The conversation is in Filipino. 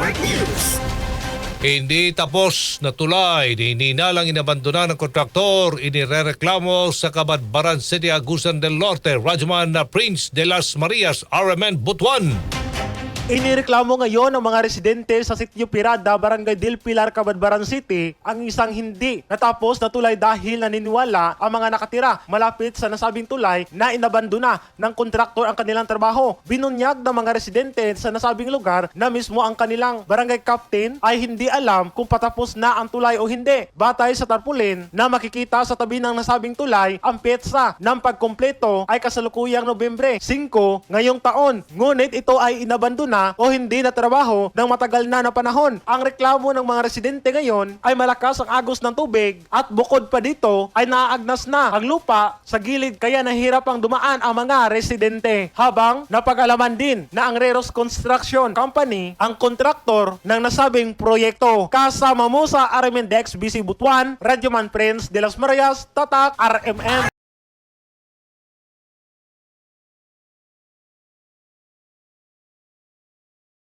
Network News. Hindi tapos na tulay, hininalang inabandona ng kontraktor, inirereklamo sa Kabadbaran City, Agusan del Norte, Rajman Prince de las Marias, RMN Butuan. Inireklamo ngayon ng mga residente sa Sitio Pirada, Barangay Del Pilar, Cabadbaran City ang isang hindi natapos na tulay dahil naniniwala ang mga nakatira malapit sa nasabing tulay na inabandona ng kontraktor ang kanilang trabaho. Binunyag ng mga residente sa nasabing lugar na mismo ang kanilang barangay captain ay hindi alam kung patapos na ang tulay o hindi. Batay sa tarpaulin na makikita sa tabi ng nasabing tulay, ang petsa ng pagkumpleto ay kasalukuyang Nobyembre 5 ngayong taon. Ngunit ito ay inabandona o hindi na trabaho ng matagal na na panahon. Ang reklamo ng mga residente ngayon ay malakas ang agos ng tubig at bukod pa dito ay naaagnas na ang lupa sa gilid kaya nahirap ang dumaan ang mga residente. Habang napag-alaman din na ang Reros Construction Company ang kontraktor ng nasabing proyekto. Kasama mo sa RMNDEX BC Butuan, Radyoman Prince de las Marias, Tatak, RMM.